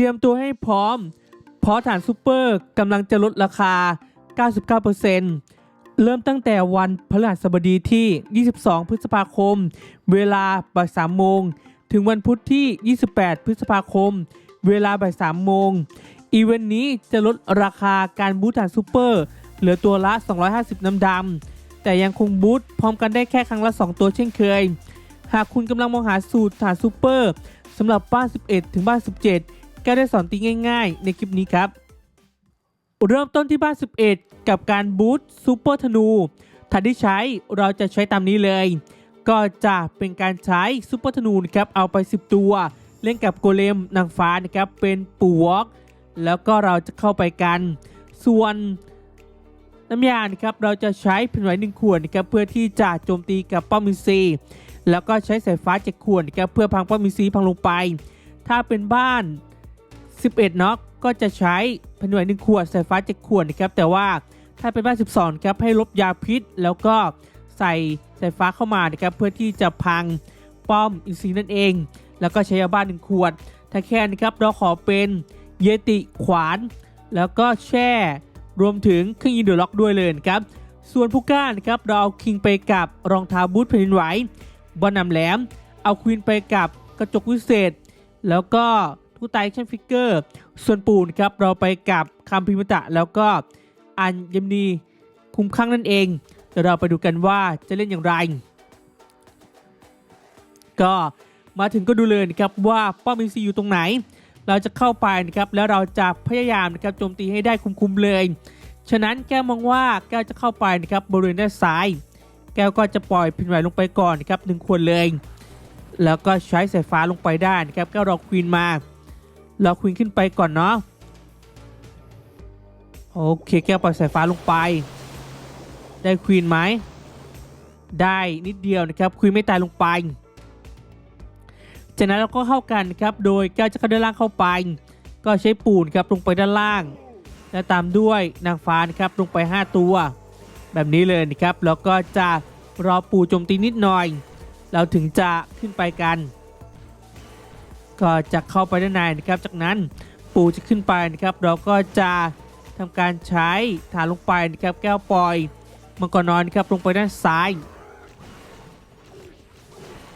ตรียมตัวให้พร้อม เพราะฐานซูเปอร์กำลังจะลดราคา 99%เริ่มตั้งแต่วันพฤหัสบดีที่ 22 พฤษภาคม เวลาบ่าย3โมง ถึงวันพุธที่ 28 พฤษภาคม เวลาบ่าย3โมง อีเวนต์นี้จะลดราคาการบูทฐานซูเปอร์เหลือตัวละ 250 น้ำดำ แต่ยังคงบูทพร้อมกันได้แค่ครั้งละ 2 ตัวเช่นเคย หากคุณกำลังมองหาสูตรฐานซูเปอร์สำหรับบ้าน 11 ถึงบ้าน 17 ก็ได้สอนตีง่าย ๆ ในคลิปนี้ครับ เริ่มต้นที่บ้าน 11 กับการบูทซูเปอร์ธนูฐานที่ใช้เราจะใช้ตามนี้เลย ก็จะเป็นการใช้ซูเปอร์ธนูนะครับเอาไป 10 ตัว เล่นกับโกเลมนางฟ้านะครับเป็นปูวอกแล้วก็เราจะเข้าไปกัน ส่วนน้ำยานะครับเราจะใช้เพียงไว้หนึ่งขวดนะครับเพื่อที่จะโจมตีกับป้อมมิซีแล้วก็ใช้สายฟ้าเจ็ดขวดนะครับเพื่อพังป้อมมิซีพังลงไป ถ้าเป็นบ้าน 11น็อกก็จะใช้ผนวยหนึ่งขวดสายฟ้าเจ็ดขวดนะครับแต่ว่าถ้าเป็นบ้าน12ครับให้ลบยาพิษ แล้วก็ใส่สายฟ้าเข้ามานะครับเพื่อที่จะพังป้อมอินซีนั่นเอง แล้วก็ใช้ยาบ้านหนึ่งขวด ถ้าแค่นะครับเราขอเป็นเยติขวาน แล้วก็แช่รวมถึงเครื่องยิงเดอะล็อกด้วยเลยครับ ส่วนผู้ก้านครับเราเอาคิงไปกับรองเท้าบูทแผ่นดินไหวบอลนำแหลม เอาควีนไปกับกระจกวิเศษ แล้วก็ ทุกไตชั่นฟิกเกอร์ ส่วนปูนครับเราไปกับคำพิมตะแล้วก็อันยมนีคุ้มข้างนั่นเองเดี๋ยวเราไปดูกันว่าจะเล่นอย่างไร ก็มาถึงก็ดูเลยนะครับว่าป้อมอินซีอยู่ตรงไหน เราจะเข้าไปนะครับแล้วเราจะพยายามนะครับโจมตีให้ได้คุ้มๆเลย ฉะนั้นแก้วมองว่าแก้วจะเข้าไปนะครับบริเวณด้านซ้าย แก้วก็จะปล่อยพินไหวลงไปก่อนนะครับหนึ่งขวดเลย แล้วก็ใช้สายฟ้าลงไปได้นะครับแก้วรอควีนมา เราควีนขึ้นไปก่อนเนาะโอเคแก้วปล่อยสายฟ้าลงไป ได้ควีนไหมได้นิดเดียวนะครับควีนไม่ตายลงไป จากนั้นเราก็เข้ากันนะครับโดยแก้วจะเข้าด้านล่างเข้าไป ก็ใช้ปูนครับลงไปด้านล่าง และตามด้วยนางฟ้านะครับลงไป 5 ตัว แบบนี้เลยนะครับแล้วก็จะรอปูโจมตีนิดหน่อย เราถึงจะขึ้นไปกัน ก็จะเข้าไปด้านในนะครับจากนั้นปูจะขึ้นไปนะครับ เราก็จะทำการใช้ฐานลงไปนะครับแก้วปล่อยมังกรน้อยนะครับลงไปด้านซ้าย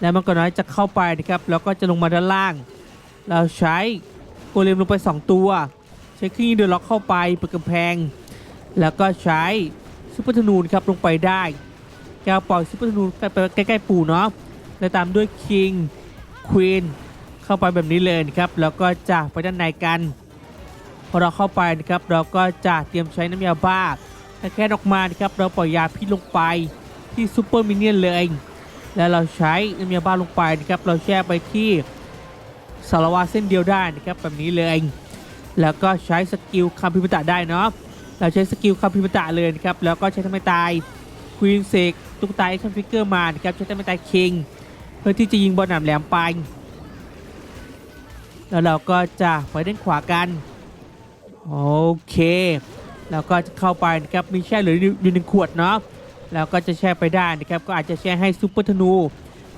และมังกรน้อยจะเข้าไปนะครับแล้วก็จะลงมาด้านล่าง เราใช้โกเลมลงไป 2 ตัว ใช้เครื่องยิงเดือดล็อกเข้าไปเปิดกำแพง แล้วก็ใช้ซุปเปอร์ธนูนครับลงไปได้แก้วปล่อยซุปเปอร์ธนูนใกล้ๆปูเนาะและตามด้วยคิงควีน เข้าไปแบบนี้เลยนะครับแล้วก็จะไปด้านในกัน พอเราเข้าไปนะครับเราก็จะเตรียมใช้น้ำยาบ้าถ้าแค่ออกมานะครับเราปล่อยยาพิษลงไปที่ซูเปอร์มินเนี่ยนเลยแล้วเราใช้น้ำยาบ้าลงไปนะครับเราแช่ไปที่สารวาเส้นเดียวได้นะครับแบบนี้เลย แล้วก็ใช้สกิลคำพิมพ์ตะได้เนาะเราใช้สกิลคำพิมพ์ตะเลยนะครับแล้วก็ใช้ทำให้ตายควีนเซกตุ๊กตาแอคชั่นฟิกเกอร์มานะครับใช้ทำให้ตายคิงเพื่อที่จะยิงบอลหนามแหลมไป แล้วเราก็จะไปด้านขวากัน โอเค แล้วก็จะเข้าไปนะครับมีแช่เหลืออยู่หนึ่งขวดเนาะแล้วก็จะแช่ไปได้นะครับก็อาจจะแช่ให้ซูเปอร์ธนู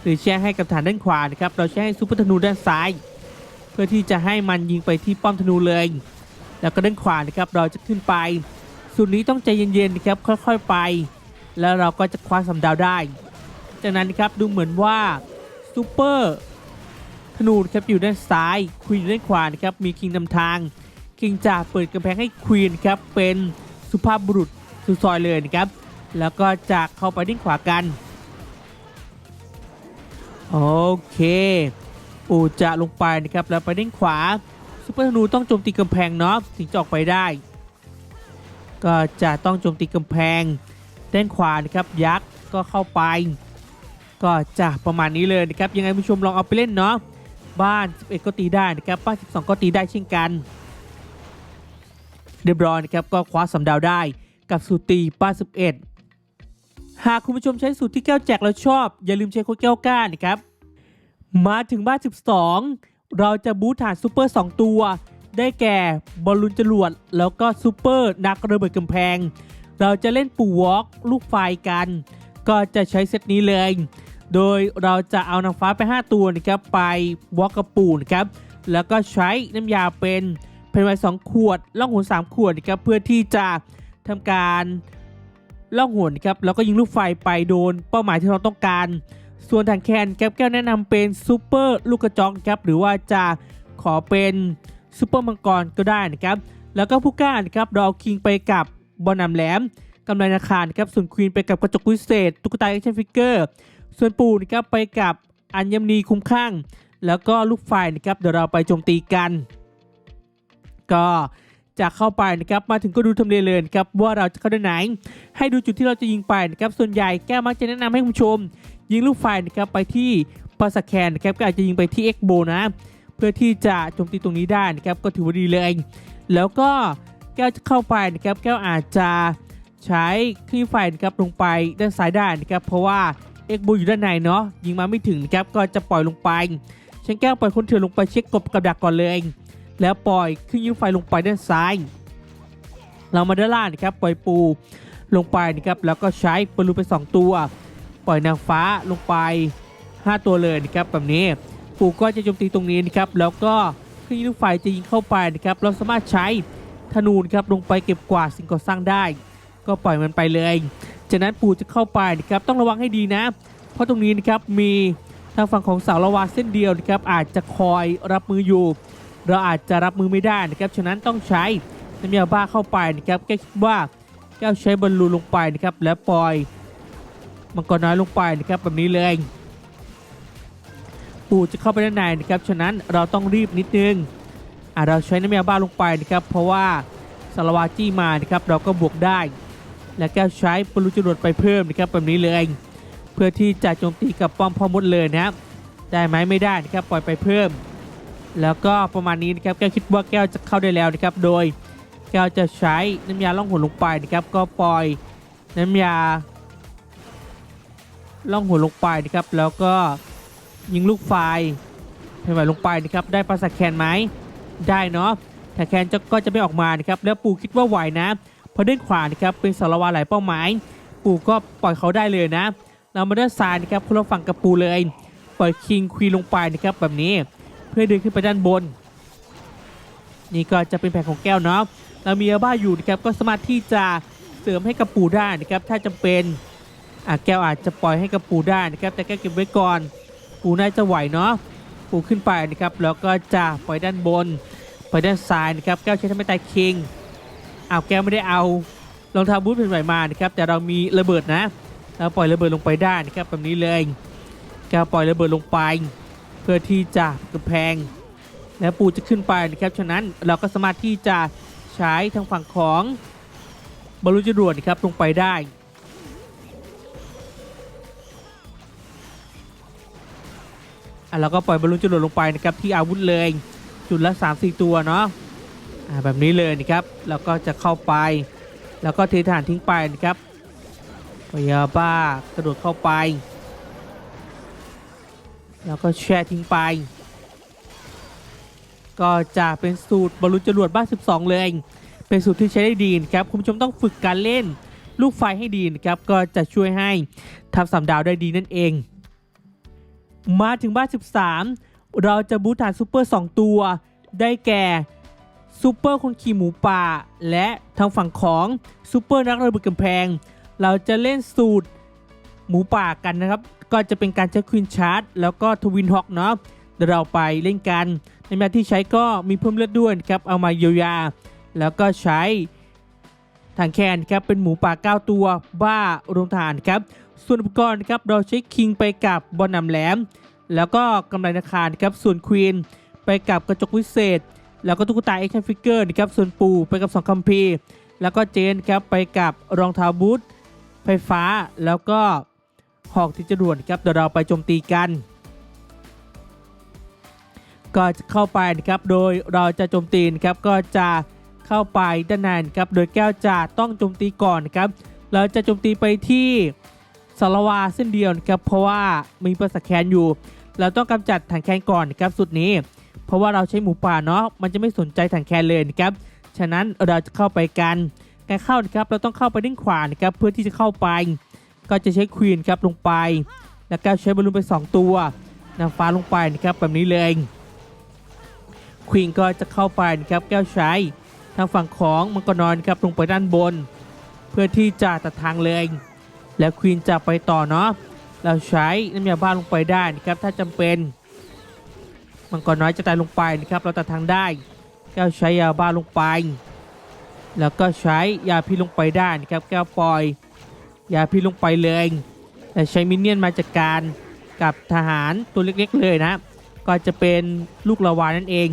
หรือแช่ให้กับฐานด้านขวานะครับเราแช่ให้ซูเปอร์ธนูด้านซ้าย เพื่อที่จะให้มันยิงไปที่ป้อมธนูเลย แล้วก็ด้านขวานะครับเราจะขึ้นไปสูตรนี้ต้องใจเย็นๆนะครับค่อยๆไป แล้วเราก็จะคว้าสำดาวได้ จากนั้นนะครับดูเหมือนว่าซูเปอร์ ธนูครับอยู่ด้านซ้ายควีนอยู่ด้านขวานะครับมีคิงนำทาง คิงจะเปิดกำแพงให้ควีนครับเป็นสุภาพบุรุษสุดซอยเลยนะครับ แล้วก็จะเข้าไปด้านขวากัน โอเค ปูจะลงไปนะครับแล้วไปด้านขวาซูเปอร์ธนูต้องโจมตีกำแพงเนาะถึงจะออกไปได้ ก็จะต้องโจมตีกำแพงด้านขวานะครับยักษ์ก็เข้าไป ก็จะประมาณนี้เลยนะครับยังไงผู้ชมลองเอาไปเล่นเนาะ บ้าน 11 ก็ตีได้นะครับบ้าน 12 ก็ตีได้เช่นกัน เรียบร้อยนะครับก็คว้าสำดาวได้กับสูตรตีบ้าน 11 หากคุณผู้ชมใช้สูตรที่แก้วแจกแล้วชอบ อย่าลืมใช้โค้ดแก้วก้านะครับ มาถึงบ้าน 12 เราจะบูทฐานซูเปอร์ 2 ตัว ได้แก่บอลลูนจรวด แล้วก็ซูเปอร์นักระเบิดกำแพง เราจะเล่นปู่วอล์กลูกไฟกัน ก็จะใช้เซตนี้เลย โดยเราจะเอานางฟ้าไป 5 ตัวนะครับไปวอลกกับปู่นะครับ แล้วก็ใช้น้ำยาเป็นเพนไวสองขวดล่องหนสามขวดนะครับเพื่อที่จะทำการล่องหนครับแล้วก็ยิงลูกไฟไปโดนเป้าหมายที่เราต้องการ ส่วนถังแคนแก๊ปแก้วแนะนำเป็นซูเปอร์ลูกกระจอกครับหรือว่าจะขอเป็นซูเปอร์มังกรก็ได้นะครับ แล้วก็ผู้กล้านะครับเราคิงไปกับบอลนำแหลมกำไรนาคารครับส่วนควีนไปกับกระจกวิเศษ ตุ๊กตาแอคชั่นฟิกเกอร์ ส่วนปู่นะครับไปกับอัญมณีคุ้มข้าง แล้วก็ลูกไฟนะครับเดี๋ยวเราไปโจมตีกัน ก็จะเข้าไปนะครับมาถึงก็ดูทำเลเลยครับว่าเราจะเข้าด้านไหน ให้ดูจุดที่เราจะยิงไปนะครับส่วนใหญ่แก้วมักจะแนะนำให้คุณผู้ชม ยิงลูกไฟนะครับไปที่ปาสแคนนะครับก็อาจจะยิงไปที่เอ็กโบนะ เพื่อที่จะโจมตีตรงนี้ได้นะครับก็ถือว่าดีเลย แล้วก็แก้วจะเข้าไปนะครับแก้วอาจจะใช้คลื่นไฟนะครับลงไปด้านซ้ายได้นะครับเพราะว่า เอ็กโบอยู่ด้านในเนาะยิงมาไม่ถึงนะครับก็จะปล่อยลงไปฉันแก้วปล่อยคนเถื่อนลงไปเช็คกบกับดักก่อนเลย แล้วปล่อยคลื่นยิงไฟลงไปด้านซ้าย เรามาด้านล่างนะครับปล่อยปูลงไปนะครับแล้วก็ใช้บอลลูนไป 2 ตัว ปล่อยนางฟ้าลงไป 5 ตัวเลยนะครับแบบนี้ปูก็จะโจมตีตรงนี้นะครับแล้วก็เครื่องยิงลูกไฟจะยิงเข้าไปนะครับเราสามารถใช้ธนูนครับลงไปเก็บกวาดสิ่งก่อสร้างได้ ก็ปล่อยมันไปเลย จากนั้นปู่จะเข้าไปนะครับต้องระวังให้ดีนะ เพราะตรงนี้นะครับมีทางฝั่งของสาวละวาเส้นเดียวนะครับอาจจะคอยรับมืออยู่ เราอาจจะรับมือไม่ได้นะครับฉะนั้นต้องใช้น้ำยาบ้าเข้าไปนะครับแก้คิดว่าแก้วใช้บอลลูนลงไปนะครับแล้วปล่อยมังกรน้อยลงไปนะครับแบบนี้เลยปู่จะเข้าไปด้านในนะครับฉะนั้นเราต้องรีบนิดนึงอะเราใช้น้ำยาบ้าลงไปนะครับเพราะว่าสารวาจี้มานะครับเราก็บวกได้ และแก้วใช้ปลุจรวดไปเพิ่มนะครับแบบนี้เลยเพื่อที่จะโจมตีกับป้อมพ่อมดเลยนะครับได้ไหมไม่ได้นะครับปล่อยไปเพิ่ม แล้วก็ประมาณนี้นะครับแก้วคิดว่าแก้วจะเข้าได้แล้วนะครับโดยแก้วจะใช้น้ำยาล่องหนลงไปนะครับก็ปล่อยน้ำยาล่องหนลงไปนะครับแล้วก็ยิงลูกไฟเพนไหวลงไปนะครับได้ปลาสักแคนไหมได้เนาะแต่แคนจะก็จะไม่ออกมานะครับแล้วปู่คิดว่าไหวนะ พอเด้านขวานะครับเป็นสารวาหลายเป้าหมาย ปู่ก็ปล่อยเขาได้เลยนะเรามาด้านซ้ายนะครับคนละฝั่งกับปู่เลย ปล่อยคิงควีนลงไปนะครับแบบนี้ เพื่อเดินขึ้นไปด้านบน นี่ก็จะเป็นแผนของแก้วเนาะเรามีอาบ้าอยู่นะครับก็สามารถที่จะเสริมให้กับปู่ได้นะครับถ้าจำเป็นอะแก้วอาจจะปล่อยให้กับปู่ได้นะครับแต่แก้วเก็บไว้ก่อนปูน่าจะไหวเนาะปูขึ้นไปนะครับแล้วก็จะปล่อยด้านบนปล่อยด้านซ้ายนะครับแก้วใช้ทำให้ตายคิง เอาแกไม่ได้เอารองเท้าบูทเป็นไหวมานะครับแต่เรามีระเบิดนะเราปล่อยระเบิดลงไปได้นะครับแบบนี้เลยแกปล่อยระเบิดลงไป เพื่อที่จะกระแพง แล้วปูจะขึ้นไปนะครับฉะนั้นเราก็สามารถที่จะใช้ทางฝั่งของบอลลูนจรวดนะครับลงไปได้อะเราก็ปล่อยบอลลูนจรวดลงไปนะครับที่อาวุธเลย จุดละ 3-4 ตัวเนาะ แบบนี้เลยนะครับแล้วก็จะเข้าไป แล้วก็เทฐานทิ้งไปนะครับพยาบ้ากระโดดเข้าไป แล้วก็แช่ทิ้งไป ก็จะเป็นสูตรบอลลูนจรวดบ้าน12 เลย เป็นสูตรที่ใช้ได้ดีนะครับคุณผู้ชมต้องฝึกการเล่นลูกไฟให้ดีนะครับก็จะช่วยให้ทำสามดาวได้ดีนั่นเอง มาถึงบ้าน 13 เราจะบูทฐานซูเปอร์ 2 ตัว ได้แก่ ซูเปอร์คนขี่หมูป่า และทางฝั่งของซูเปอร์นักระเบิดกำแพง เราจะเล่นสูตรหมูป่ากันนะครับ ก็จะเป็นการใช้ควินชาร์จแล้วก็ทวินฮอกเนาะเดี๋ยวเราไปเล่นกัน ในแมตที่ใช้ก็มีเพิ่มเลือดด้วยครับ เอามาเยียวยา แล้วก็ใช้ทางแคนครับเป็นหมูป่า 9 ตัวบ้ารวมฐานครับ ส่วนอุปกรณ์ครับเราใช้คิงไปกับบอลนำแหลม แล้วก็กำไรนาคารครับส่วนควีนไปกับกระจกวิเศษ แล้วก็ตุ๊กตาแอคชั่นฟิกเกอร์นะครับส่วนปูไปกับสองคัมพีร์แล้วก็เจนครับไปกับรองเท้าบูทไฟฟ้าแล้วก็หอกที่จรวดครับเดี๋ยวเราไปโจมตีกัน ก็จะเข้าไปนะครับโดยเราจะโจมตีนะครับก็จะเข้าไปด้านในครับโดยแก้วจะต้องโจมตีก่อนครับเราจะโจมตีไปที่สารวาเส้นเดียวครับเพราะว่ามีประสแคนอยู่ เราต้องกำจัดถังแคนก่อนนะครับสุดนี้ เพราะว่าเราใช้หมูป่าเนาะมันจะไม่สนใจถังแคนเลยนะครับฉะนั้นเราจะเข้าไปกันการเข้านะครับเราต้องเข้าไปด้านขวานะครับเพื่อที่จะเข้าไป ก็จะใช้ควีนครับลงไป แล้วก็ใช้บอลลูนไป 2 ตัวนำฟ้าลงไปนะครับแบบนี้เลยควีนก็จะเข้าไปนะครับแก้วใช้ทางฝั่งของมังกรนอนครับลงไปด้านบน เพื่อที่จะตัดทางเลย แล้วควีนจะไปต่อเนาะเราใช้น้ำยาบ้านลงไปได้นะครับถ้าจำเป็น มังกรน้อยจะตายลงไปนะครับเราตัดทางได้แก้วใช้ยาบ้าลงไป แล้วก็ใช้ยาพิษลงไปได้นะครับแก้วปล่อย ยาพิษลงไปเลยแต่ใช้มินเนี่ยนมาจัดการกับทหารตัวเล็กๆเลยนะ ก็จะเป็นลูกลาวานั่นเอง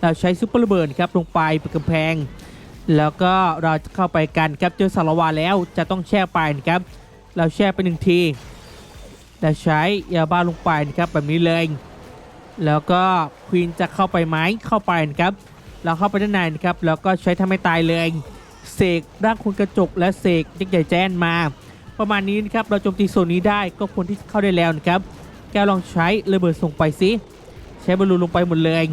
เราใช้ซุปเปอร์ระเบิดครับลงไปเป็นกำแพง แล้วก็เราจะเข้าไปกันครับเจอสารวาแล้วจะต้องแช่ไปนะครับ เราแช่ไปหนึ่งทีแล้วใช้ยาบ้าลงไปนะครับแบบนี้เลย แล้วก็ควีนจะเข้าไปไหมเข้าไปนะครับเราเข้าไปด้านในนะครับแล้วก็ใช้ทำให้ตายเลยเสกร่างคนกระจกและเสกยักษ์ใหญ่แจ้นมา ประมาณนี้นะครับเราโจมตีโซนนี้ได้ก็ควรที่เข้าได้แล้วนะครับแกลองใช้ระเบิดส่งไปสิใช้บอลลูนลงไปหมดเลย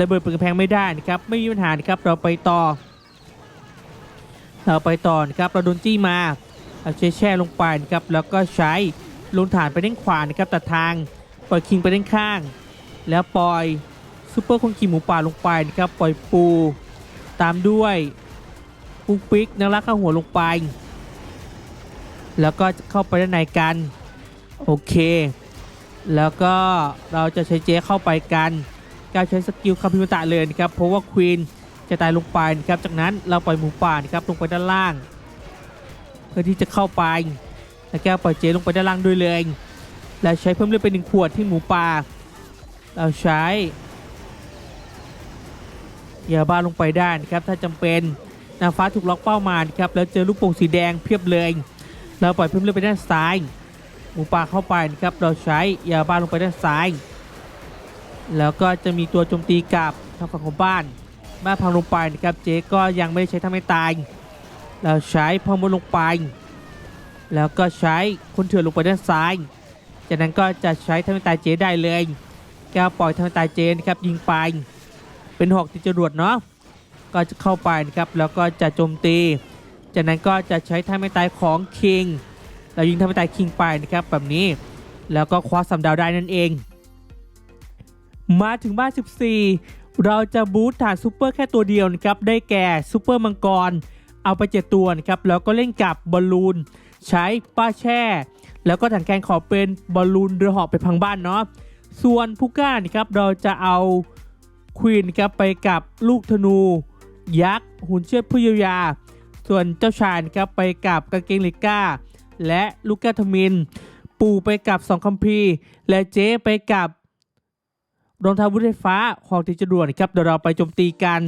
ระเบิดเป็นกำแพงไม่ได้นะครับไม่มีปัญหานะครับเราไปต่อ เราไปต่อนะครับเราโดนจี้มาเราใช้แช่ลงไปนะครับแล้วก็ใช้ลงฐานไปเด้านขวานะครับตัดทาง ปล่อยคิงไปด้านข้าง แล้วปล่อยซูเปอร์คงขี่หมูป่าลงไปนะครับปล่อยปูตามด้วยปุกปิกนักลักข้าหัวลงไป แล้วก็เข้าไปด้านในกัน โอเค แล้วก็เราจะใช้เจ๊เข้าไปกันการใช้สกิลคาพิมตะเลยนะครับเพราะว่าควีนจะตายลงไปนะครับจากนั้นเราปล่อยหมูป่านะครับลงไปด้านล่าง เพื่อที่จะเข้าไปแล้วแก้ปล่อยเจ๊ลงไปด้านล่างด้วยเลย และใช้เพิ่มเลือดเป็นหนึ่งขวดที่หมูป่าเราใช้ยาบ้าลงไปได้นะครับถ้าจำเป็นนางฟ้าถูกล็อกเป้ามาครับแล้วเจอลูกโป่งสีแดงเพียบเลย เราปล่อยเพิ่มเลือดไปด้านซ้าย หมูป่าเข้าไปนะครับเราใช้ยาบ้าลงไปด้านซ้าย แล้วก็จะมีตัวโจมตีกับทางฝั่งของบ้านบ้าพังลงไปนะครับเจ๊ก็ยังไม่ได้ใช้ทำให้ตาย เราใช้พอมดลงไป แล้วก็ใช้คนเถื่อนลงไปด้านซ้าย จากนั้นก็จะใช้ทำให้ตายเจได้เลยแก้วปล่อยทำให้ตายเจนะครับยิงไปเป็นหอกติดจรวดเนาะก็จะเข้าไปนะครับแล้วก็จะโจมตีจากนั้นก็จะใช้ทำให้ตายของคิงเรายิงทำให้ตายคิงไปนะครับแบบนี้แล้วก็คว้าสามดาวได้นั่นเอง มาถึงบ้าน 14 เราจะบูทฐานซูเปอร์แค่ตัวเดียวนะครับได้แก่ซูเปอร์มังกรเอาไปเจ็ดตัวนะครับแล้วก็เล่นกับบอลลูน ใช้ป้าแช่ แล้วก็ถังแกงขอเป็นบอลลูนเรือหาะไปพังบ้านเนาะส่วนพุก้านะครับเราจะเอาควีนครับไปกับลูกธนูยักษ์หุ่นเชิดผู้เยียวยา ส่วนเจ้าชายครับไปกับกางเกงลิก้า และลูกแก้วทมิน ปู่ไปกับสองคัมภีร์และเจ๊ไปกับรองเท้าวุธไฟฟ้าของติจรวดนะครับเดี๋ยวเราไปโจมตีกัน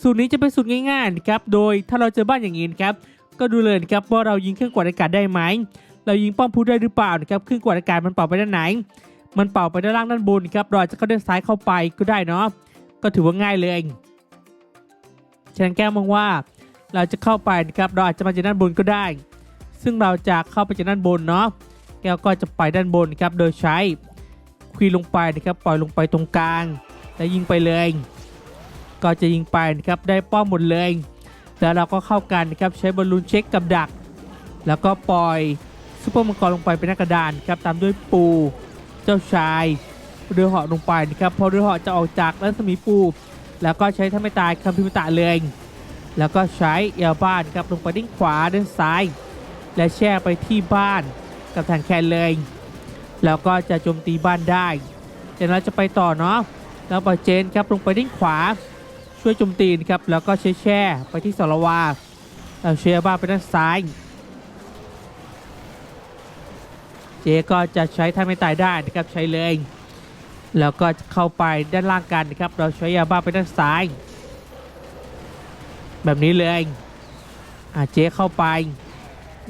สูตรนี้จะเป็นสูตรง่ายๆครับโดยถ้าเราเจอบ้านอย่างนี้ครับ ก็ดูเลยนะครับว่าเรายิงเครื่องกวาดอากาศได้ไหม เรายิงป้อมพูได้หรือเปล่านะครับเครื่องกวาดอากาศมันเป่าไปด้านไหน มันเป่าไปด้านล่างด้านบนครับเราอาจะเข้าด้านซ้ายเข้าไปก็ได้เนาะก็ถือว่าง่ายเลยฉะนั้นแก้วมองว่าเราจะเข้าไปนะครับเราอาจจะมาจากด้านบนก็ได้ ซึ่งเราจะเข้าไปจากด้านบนเนาะแก้วก็จะไปด้านบนครับโดยใช้ควีลงไปนะครับปล่อยลงไปตรงกลาง แล้วยิงไปเลย ก็จะยิงไปนะครับได้ป้อมหมดเลย แล้วเราก็เข้ากันนะครับใช้บอลลูนเช็คกับดัก แล้วก็ปล่อยซุปเปอร์มังกรลงไปเป็นหน้ากระดานครับตามด้วยปูเจ้าชายเรือเหาะลงไปนะครับพอเรือเหาะจะออกจากรัศมีปู แล้วก็ใช้ทำให้ตายคัมพิมตะเลยแล้วก็ใช้เอลบ้านครับลงไปด้านขวาด้านซ้าย และแช่ไปที่บ้านกับถังแคนเลยแล้วก็จะโจมตีบ้านได้จากนั้นเราจะไปต่อเนาะแล้วปล่อยเจนครับลงไปด้านขวา ช่วยโจมตีนครับ แล้วก็ใช้แช่ไปที่สารวาเราเชียบ้าไปด้านซ้าย เจก็จะใช้ท่าไม่ตายได้นะครับใช้เลย แล้วก็เข้าไปด้านล่างกันนะครับ เราใช้ยาบ้าไปด้านซ้าย แบบนี้เลยอะเจเข้าไป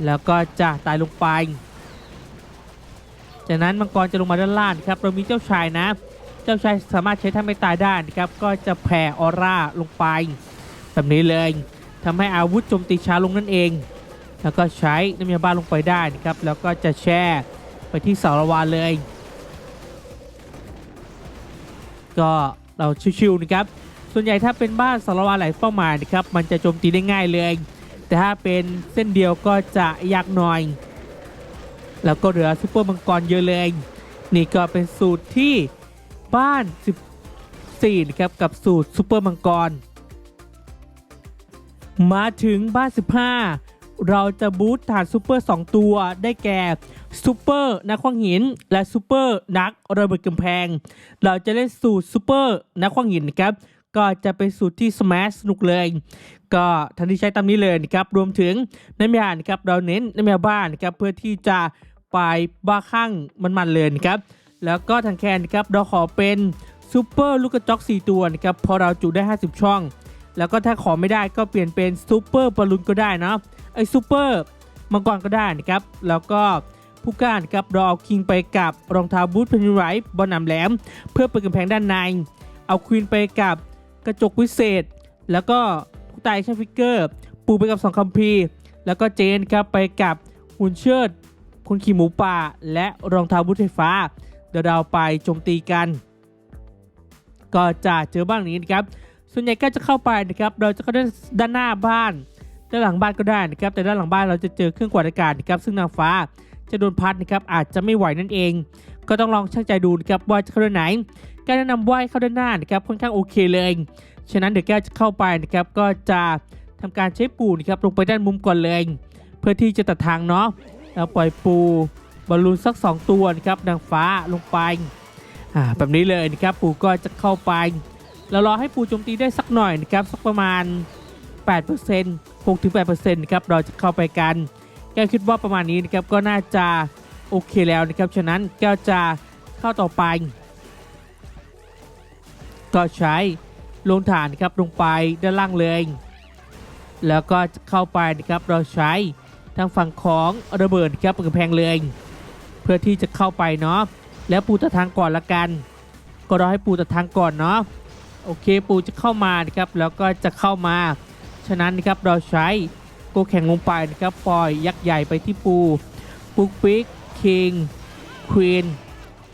แล้วก็จะตายลงไป จากนั้นมังกรจะลงมาด้านล่างครับ เรามีเจ้าชายนะ เจ้าชายสามารถใช้ท่าไม่ตายได้นะครับก็จะแผ่ออร่าลงไปแบบนี้เลยทำให้อาวุธโจมตีช้าลงนั่นเอง แล้วก็ใช้น้ำยาบ้าลงไปได้นะครับ แล้วก็จะแช่ไปที่สารวาเลย ก็เราชิวๆนะครับ ส่วนใหญ่ถ้าเป็นบ้านสารวาหลายเป้าหมายนะครับ มันจะโจมตีได้ง่ายเลย แต่ถ้าเป็นเส้นเดียวก็จะยากหน่อย แล้วก็เหลือซูเปอร์มังกรเยอะเลย นี่ก็เป็นสูตรที่ บ้าน 14นะครับกับสูตรซูเปอร์มังกร มาถึงบ้าน 15 เราจะบูตฐานซูเปอร์ 2 ตัวได้แก่ซูเปอร์นักขว้างหิน และซูเปอร์นักระเบิดกำแพง เราจะเล่นสูตรซูเปอร์นักขว้างหินนะครับก็จะเป็นสูตรที่สมาร์ทสนุกเลย ก็ทันที่ใช้ตามนี้เลยนะครับรวมถึงน้ำยานะครับเราเน้นน้ำยาบ้านนะครับเพื่อที่จะไปบ้าข้างมันๆเลยนะครับ แล้วก็ทางแคนนครับเราขอเป็นซูเปอร์ลูกกระจอก4ตัวนะครับพอเราจุได้ 50 ช่อง แล้วก็ถ้าขอไม่ได้ก็เปลี่ยนเป็นซูเปอร์บอลลูนก็ได้นะไอซูเปอร์มังกรก็ได้นะครับ แล้วก็ผู้ก้ารนครับเราเอาคิงไปกับรองเท้าบูทเพนไรท์บอลหนำแหลม เพื่อเปิดกำแพงด้านใน เอาควีนไปกับกระจกวิเศษ แล้วก็ผู้ตายแชฟิกเกอร์ ปูไปกับสองคัมพีร์แล้วก็เจนครับไปกับหุ่นเชิดคนขี่หมูป่า และรองเท้าบูทไฟฟ้า ดี๋ยวเราไปโจมตีกัน ก็จะเจอบ้างนี้นะครับ ส่วนใหญ่ก็จะเข้าไปนะครับ เราจะเข้าด้านด้านหน้าบ้านด้านหลังบ้านก็ได้นะครับ แต่ด้านหลังบ้านเราจะเจอเครื่องกวาดอากาศนะครับ ซึ่งนางฟ้าจะโดนพัดนะครับ อาจจะไม่ไหวนั่นเอง ก็ต้องลองช่างใจดูนะครับว่าจะเข้าด้านไหน การแนะนำว่าให้เข้าด้านหน้านะครับค่อนข้างโอเคเลย ฉะนั้นเดี๋ยวแก้วจะเข้าไปนะครับ ก็จะทำการใช้ปูนะครับลงไปด้านมุมก่อนเลย เพื่อที่จะตัดทางเนาะแล้วปล่อยปู บอลลูนสัก 2 ตัวนะครับนางฟ้าลงไปอ่าแบบนี้เลยนะครับปูก็จะเข้าไป เรารอให้ปูโจมตีได้สักหน่อยนะครับสักประมาณ 8% 6-8%นะครับเราจะเข้าไปกัน แก้วคิดว่าประมาณนี้นะครับก็น่าจะโอเคแล้วนะครับฉะนั้นแก้วจะเข้าต่อไป ก็ใช้ลงฐานครับลงไปด้านล่างเลย แล้วก็จะเข้าไปนะครับเราใช้ทางฝั่งของระเบิดครับกำแพงเลย พื่อที่จะเข้าไปเนาะแล้วปูตัดทางก่อนละกัน ก็รอให้ปูตัดทางก่อนเนาะโอเคปูจะเข้ามานะครับแล้วก็จะเข้ามา ฉะนั้นนะครับเราใช้โกแข่งลงไปนะครับปล่อยยักษ์ใหญ่ไปที่ปูปุกปิกคิงควีน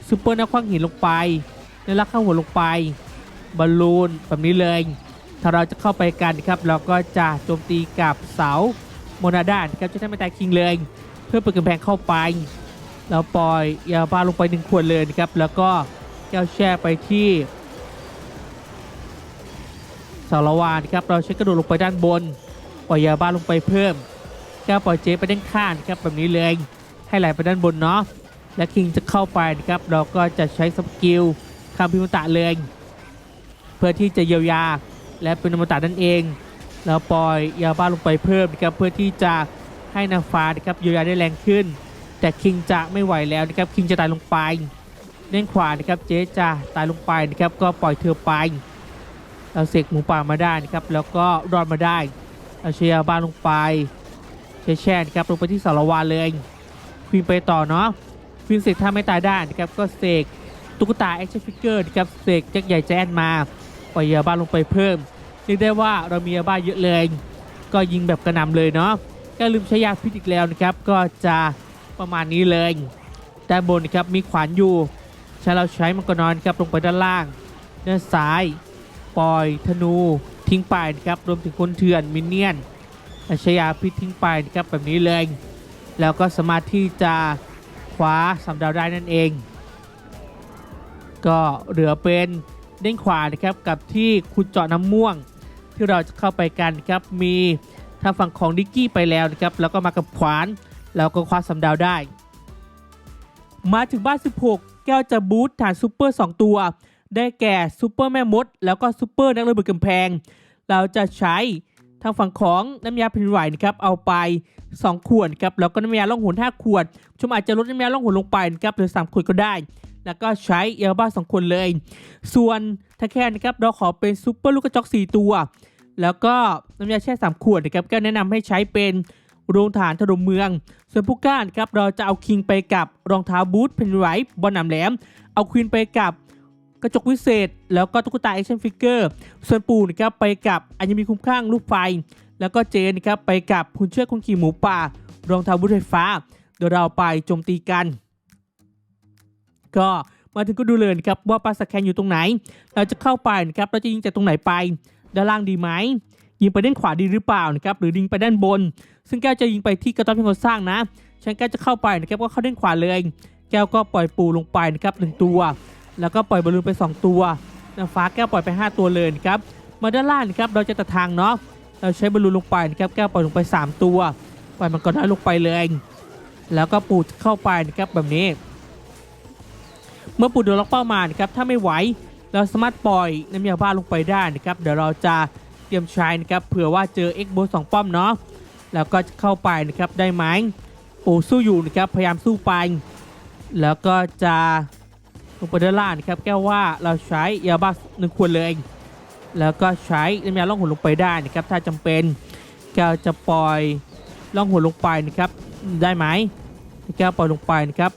ซูเปอร์นักขว้างหินลงไปในลักข้าหัวลงไปบอลลูนแบบนี้เลย ถ้าเราจะเข้าไปกันนะครับ เราก็จะโจมตีกับเสาโมนาดานะครับจะทำให้ตายคิงเลย เพื่อเปิดกำแพงเข้าไป เราปล่อยยาบ้าลงไปหนึ่งขวดเลยนะครับ แล้วก็แก้วแช่ไปที่สารวานครับเราใช้กระโดดลงไปด้านบน ปล่อยยาบ้าลงไปเพิ่มแก้วปล่อยเจไปด้านข้างครับแบบนี้เลยให้ไหลไปด้านบนเนาะและคิงจะเข้าไปนะครับ เราก็จะใช้สกิลคำพิมพ์ตะเลยเพื่อที่จะเยียวยาและเป็นอมตะนั่นเอง แล้วปล่อยยาบ้าลงไปเพิ่มนะครับเพื่อที่จะให้นาฟ้านะครับเยียวยาได้แรงขึ้น แต่คิงจะไม่ไหวแล้วนะครับคิงจะตายลงไปเล่นขวานะครับเจ๊จะตายลงไปนะครับก็ปล่อยเธอไปเราเสกหมูป่ามาได้นะครับแล้วก็รอดมาได้เราเชียร์บ้านลงไปเชแช่นะครับลงไปที่สารวาเลยควีนไปต่อเนาะควีนเสกถ้าไม่ตายได้นะครับก็เสกตุ๊กตาแอคชั่นฟิกเกอร์นะครับเสกแจ็คใหญ่แจนมาปล่อยยาบ้าลงไปเพิ่มเรียกได้ว่าเรามียาบ้าเยอะเลย ก็ยิงแบบกระหน่ำเลยเนาะก็ลืมใช้ยาพิษอีกแล้วนะครับก็จะ ประมาณนี้เลยด้านบนครับมีขวานอยู่ ใช้เราใช้มังกรนอนครับลงไปด้านล่างด้านซ้าย ปล่อยธนูทิ้งไปนะครับรวมถึงคนเถื่อนมินเนี่ยนและใช้ยาพิษทิ้งไปนะครับแบบนี้เลย แล้วก็สามารถที่จะคว้าสำดาวได้นั่นเอง ก็เหลือเป็นเด้งขวานะครับกับที่ขุดเจาะน้ำม่วง ที่เราจะเข้าไปกันครับมีทางฝั่งของดิกกี้ไปแล้วนะครับแล้วก็มากับขวาน แล้วก็คว้าสำดาวได้ มาถึงบ้าน 16 แก้วจะบูทฐานซูเปอร์ 2 ตัว ได้แก่ซูเปอร์แม่มด แล้วก็ซูเปอร์นักระเบิดกำแพง เราจะใช้ทางฝั่งของน้ำยาแผ่นดินไหวนะครับเอาไป 2 ขวดครับแล้วก็น้ำยาล่องหน5ขวดชมอาจจะลดน้ำยาล่องหนลงไปนะครับหลือ 3 ขวดก็ได้ แล้วก็ใช้ยาบ้า2คนเลย ส่วนถ้าแค่นะครับเราขอเป็นซูเปอร์ลูกกระจอก4ตัว แล้วก็น้ำยาแช่ 3 ขวดนะครับก็แนะนำให้ใช้เป็น โรงฐานถล่มเมือง ส่วนผู้ก้ารครับเราจะเอาคิงไปกับรองเท้าบูทเพนไรท์บอลหนำแหลม เอาควีนไปกับกระจกวิเศษ แล้วก็ตุ๊กตาแอคชั่นฟิกเกอร์ส่วนปูนะครับไปกับอัญมีคุ้มข้างลูกไฟ แล้วก็เจนนะครับไปกับคุณเชือกคนขี่หมูป่ารองเท้าบูทไฟฟ้าเดี๋ยวเราไปโจมตีกัน ก็มาถึงก็ดูเลยนะครับว่าปลาสแคนอยู่ตรงไหน เราจะเข้าไปนะครับเราจะยิงจากตรงไหนไป ด้านล่างดีไหมยิงไปด้านขวาดีหรือเปล่านะครับหรือยิงไปด้านบน ซึ่งแก้วจะยิงไปที่กระต๊อบที่เขาสร้างนะฉันแก้วจะเข้าไปนะครับก็เข้าด้านขวาเลย แก้วก็ปล่อยปูลงไปนะครับหนึ่งตัว แล้วก็ปล่อยบอลลูนไป 2 ตัวนางฟ้าแก้วปล่อยไป 5 ตัวเลยนะครับมาด้านล่างนะครับเราจะตัดทางเนาะเราใช้บอลลูนลงไปนะครับแก้วปล่อยลงไป 3 ตัวปล่อยมันก็ได้ลงไปเลย แล้วก็ปูเข้าไปนะครับแบบนี้ เมื่อปูโดนล็อกเป้ามานะครับถ้าไม่ไหวเราสามารถปล่อยน้ำยาบ้าลงไปได้นะครับเดี๋ยวเราจะเตรียมใช้นะครับเผื่อว่าเจอ X โบสองป้อมเนาะ แล้วก็จะเข้าไปนะครับได้ไหมปูสู้อยู่นะครับพยายามสู้ไป แล้วก็จะลงไปด้านล่างนะครับแก้วว่าเราใช้ยาบ้าหนึ่งขวดเลย แล้วก็ใช้น้ำยาล่องหนลงไปได้นะครับถ้าจำเป็นแก้วจะปล่อยล่องหนลงไปนะครับได้ไหมแก้วปล่อยลงไปนะครับ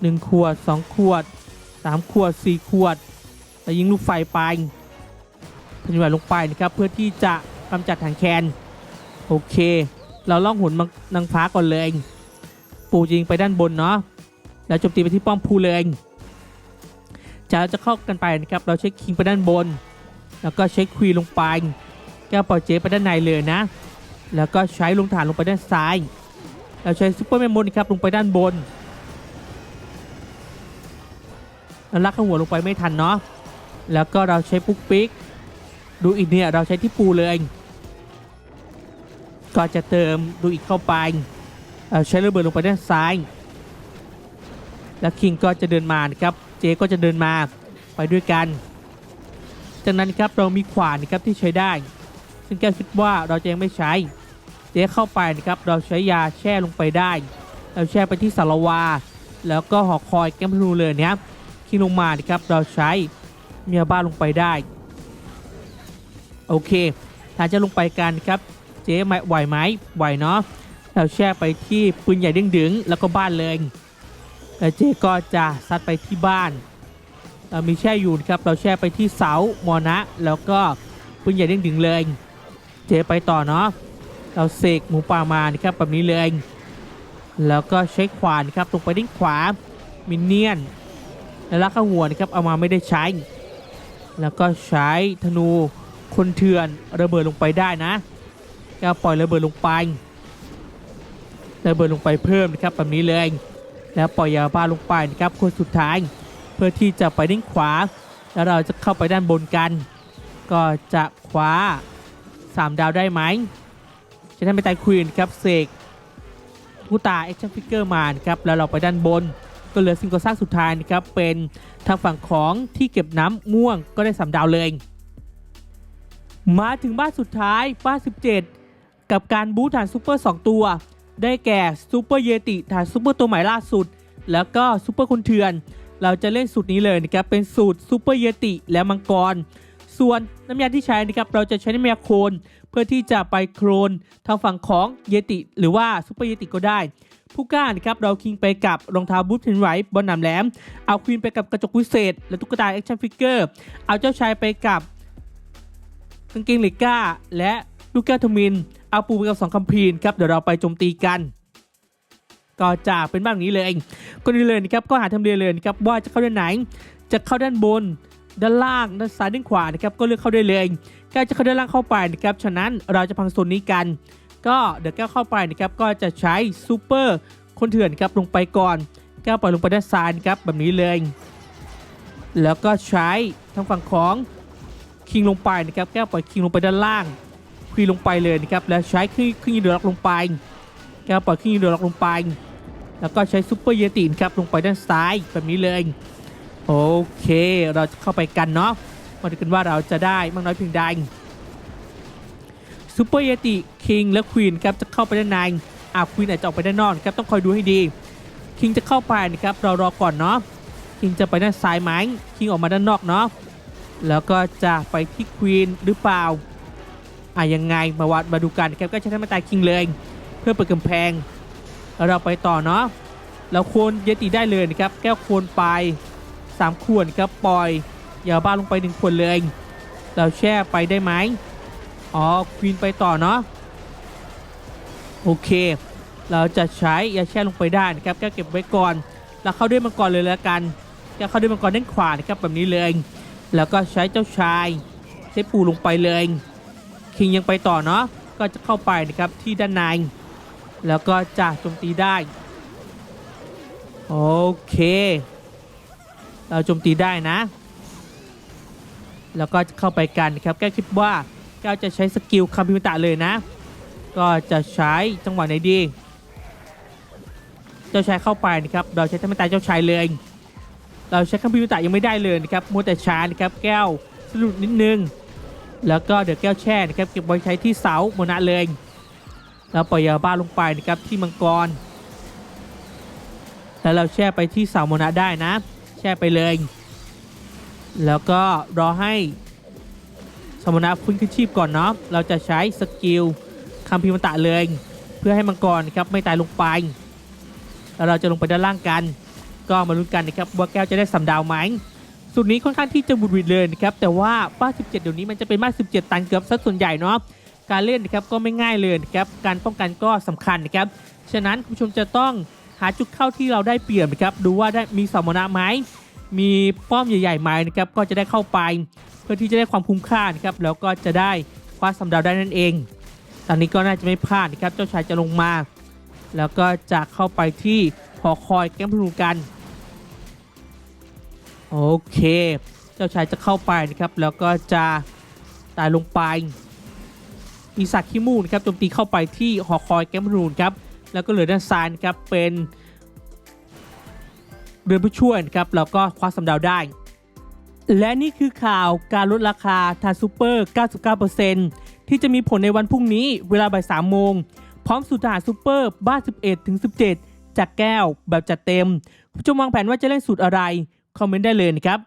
หนึ่งขวดสองขวดสามขวดสี่ขวดแล้วยิงลูกไฟไปพันยาลงไปนะครับเพื่อที่จะกำจัดถังแคน โอเค เราล่องหนมังนางฟ้าก่อนเลยปูยิงไปด้านบนเนาะแล้วโจมตีไปที่ป้อมพูเลยจะจะเข้ากันไปนะครับ เราใช้คิงไปด้านบน แล้วก็ใช้ควีนลงไป แก้วปล่อยเจไปด้านในเลยนะ แล้วก็ใช้ลงฐานลงไปด้านซ้าย เราใช้ซุปเปอร์แมนมนครับลงไปด้านบนแล้วลักข้าหัวลงไปไม่ทันเนาะ แล้วก็เราใช้ปุ๊กปิ๊ก ดูอีกเนี่ยเราใช้ที่ปูเลย ก็จะเติมดูอีกเข้าไปเอาใช้ระเบิดลงไปด้านซ้าย แล้วคิงก็จะเดินมานะครับ เจก็จะเดินมาไปด้วยกัน จากนั้นครับเรามีขวานนะครับที่ใช้ได้ ซึ่งแกคิดว่าเราจะยังไม่ใช้ เจเข้าไปนะครับเราใช้ยาแช่ลงไปได้ เราแช่ไปที่สารวา แล้วก็หอคอยแก้มธนูเลยเนี้ยคิงลงมานะครับเราใช้เมียบ้าลงไปได้ โอเคถ้าจะลงไปกันครับ เจ๊ไหมไหวไหมไหวเนาะเราแช่ไปที่ปืนใหญ่ดึงดึงๆแล้วก็บ้านเลยแล้วเจ๊ก็จะซัดไปที่บ้าน เรามีแช่อยู่นะครับ เราแช่ไปที่เสามอนะ แล้วก็ปืนใหญ่ดึงดึงๆเลย เจ๊ไปต่อเนาะเราเสกหมูป่ามานะครับแบบนี้เลยแล้วก็ใช้ขวานครับตรงไปด้านขวามินเนี่ยนแล้วลักข้าหัวนะครับเอามาไม่ได้ใช้ แล้วก็ใช้ธนูคนเถื่อนระเบิดลงไปได้นะ ก็ปล่อยระเบิดลงไประเบิดลงไปเพิ่มนะครับแบบนี้เลยแล้วปล่อยยาบ้าลงไปนะครับคนสุดท้าย เพื่อที่จะไปด้านขวา แล้วเราจะเข้าไปด้านบนกัน ก็จะคว้า3 ดาวได้ไหมจะทำไปตายควีนครับเสกผู้ตาแอคชั่นฟิกเกอร์มานครับแล้วเราไปด้านบน ก็เหลือสิ่งก่อสร้างสุดท้ายนะครับเป็นทางฝั่งของที่เก็บน้ำม่วงก็ได้3ดาวเลย มาถึงบ้านสุดท้ายบ้าน17 กับการบูทฐานซูเปอร์ 2 ตัว ได้แก่ซูเปอร์เยติฐานซูเปอร์ตัวใหม่ล่าสุด แล้วก็ซูเปอร์คนเถื่อน เราจะเล่นสูตรนี้เลยนะครับ เป็นสูตรซูเปอร์เยติและมังกร ส่วนน้ำยาที่ใช้นะครับเราจะใช้น้ำยาโคลนเพื่อที่จะไปโคลนทางฝั่งของเยติหรือว่าซูเปอร์เยติก็ได้ผู้กล้านะครับเราคิงไปกับรองเท้าบูทเทนไวท์บนหนามแหลม เอาควีนไปกับกระจกวิเศษ และตุ๊กตาแอคชั่นฟิกเกอร์ เอาเจ้าชายไปกับกางเกงเหล็กก้า และ ลูกแก้วทมิน เอาปูไปกับสองคัมพีร์ครับเดี๋ยวเราไปโจมตีกัน ก็จะเป็นแบบนี้เลยเองก็นี่เลยนะครับก็หาทำเลเลยนะครับว่าจะเข้าด้านไหน จะเข้าด้านบน ด้านล่างด้านซ้ายด้านขวานะครับก็เลือกเข้าได้เลยแก้วจะเข้าด้านล่างเข้าไปนะครับฉะนั้นเราจะพังโซนนี้กัน ก็เดี๋ยวแก้วเข้าไปนะครับก็จะใช้ซูเปอร์คนเถื่อนครับลงไปก่อนแก้วปล่อยลงไปด้านซ้ายครับแบบนี้เลยแล้วก็ใช้ทางฝั่งของคิงลงไปนะครับแก้วปล่อยคิงลงไปด้านล่าง ควีนลงไปเลยนะครับแล้วใช้ครึ่งครึ่งยีเดือล็อกลงไปแก้วปล่อยครึ่งยีเดือล็อกลงไป แล้วก็ใช้ซุปเปอร์เยตินครับลงไปด้านซ้ายแบบนี้เลยโอเค เราจะเข้าไปกันเนาะมาดูกันว่าเราจะได้มากน้อยเพียงใดซุปเปอร์เยติคิงและควีนครับจะเข้าไปด้านในอ่าควีนอาจจะออกไปด้านนอกครับต้องคอยดูให้ดีคิงจะเข้าไปนะครับเรารอก่อนเนาะคิงจะไปด้านซ้ายไหมคิงออกมาด้านนอกเนาะแล้วก็จะไปที่ควีนหรือเปล่า อะยังไงมาวัดมาดูกันครับก็ใช้ท่ามาตายคิงเลย เพื่อเปิดกำแพงแล้วเราไปต่อเนาะเราควรเยติได้เลยนะครับ แก้วควรไป3ขวดครับปล่อยอย่าบ้าลงไป1ขวดเลย เราแช่ไปได้ไหมอ๋อควีนไปต่อเนาะโอเค เราจะใช้ยาแช่ลงไปได้นะครับแก้วเก็บไว้ก่อนเราเข้าด้วยมังกรเลยแล้วกันแก้วเข้าด้วยมังกรด้านขวานะครับแบบนี้เลย แล้วก็ใช้เจ้าชายใช้ปูลงไปเลย คิงยังไปต่อเนาะก็จะเข้าไปนะครับที่ด้านใน แล้วก็จะโจมตีได้ โอเค เราโจมตีได้นะ แล้วก็จะเข้าไปกันนะครับแก้วคิดว่าแก้วจะใช้สกิลคามิมตะเลยนะ ก็จะใช้จังหวะไหนดี เจ้าชายเข้าไปนะครับ เราใช้ธรรมตาเจ้าชายเลย เราใช้คามิมตะยังไม่ได้เลยนะครับมัวแต่ช้านะครับแก้วสะดุดนิดนึง แล้วก็เดี๋ยวแก้วแช่นะครับเก็บไว้ใช้ที่เสาโมนะเลยแล้วปล่อยยาบ้าลงไปนะครับที่มังกร แล้วเราแช่ไปที่เสาโมนะได้นะ แช่ไปเลย แล้วก็รอให้สมณะฟื้นคืนชีพก่อนเนาะเราจะใช้สกิลคัมพิมตะเลย เพื่อให้มังกรครับไม่ตายลงไป แล้วเราจะลงไปด้านล่างกัน ก็มาลุ้นกันนะครับว่าแก้วจะได้สำดาวไหม สูตรนี้ค่อนข้างที่จะบุดวิดเลยนะครับแต่ว่าบ้าน17 เดี๋ยวนี้มันจะเป็นบ้าน17 ตันเกือบสัดส่วนใหญ่เนาะการเล่นนะครับก็ไม่ง่ายเลยนะครับการป้องกันก็สำคัญนะครับฉะนั้นคุณผู้ชมจะต้องหาจุดเข้าที่เราได้เปรียบนะครับดูว่าได้มีสมณะไหมมีป้อมใหญ่ๆไหมนะครับก็จะได้เข้าไปเพื่อที่จะได้ความคุ้มค่านะครับแล้วก็จะได้คว้าสำดาวได้นั่นเอง ตอนนี้ก็น่าจะไม่พลาดนะครับเจ้าชายจะลงมา แล้วก็จะเข้าไปที่หอคอยแก้มพลูกัน โอเค เจ้าชายจะเข้าไปนะครับ แล้วก็จะตายลงไปอีสักคิมูนะครับโจมตีเข้าไปที่หอคอยแกมรูนครับ แล้วก็เหลือด้านซ้ายนะครับเป็นเรือผู้ช่วยครับ แล้วก็คว้าสำดาวได้ และนี่คือข่าวการลดราคาทานซูเปอร์ 99%ที่จะมีผลในวันพรุ่งนี้เวลาบ่าย3โมง พร้อมสูตรทหารซูเปอร์บ้าน11ถึง17 จากแก้วแบบจัดเต็มผู้ชมวางแผนว่าจะเล่นสูตรอะไร คอมเมนต์ได้เลยนะครับ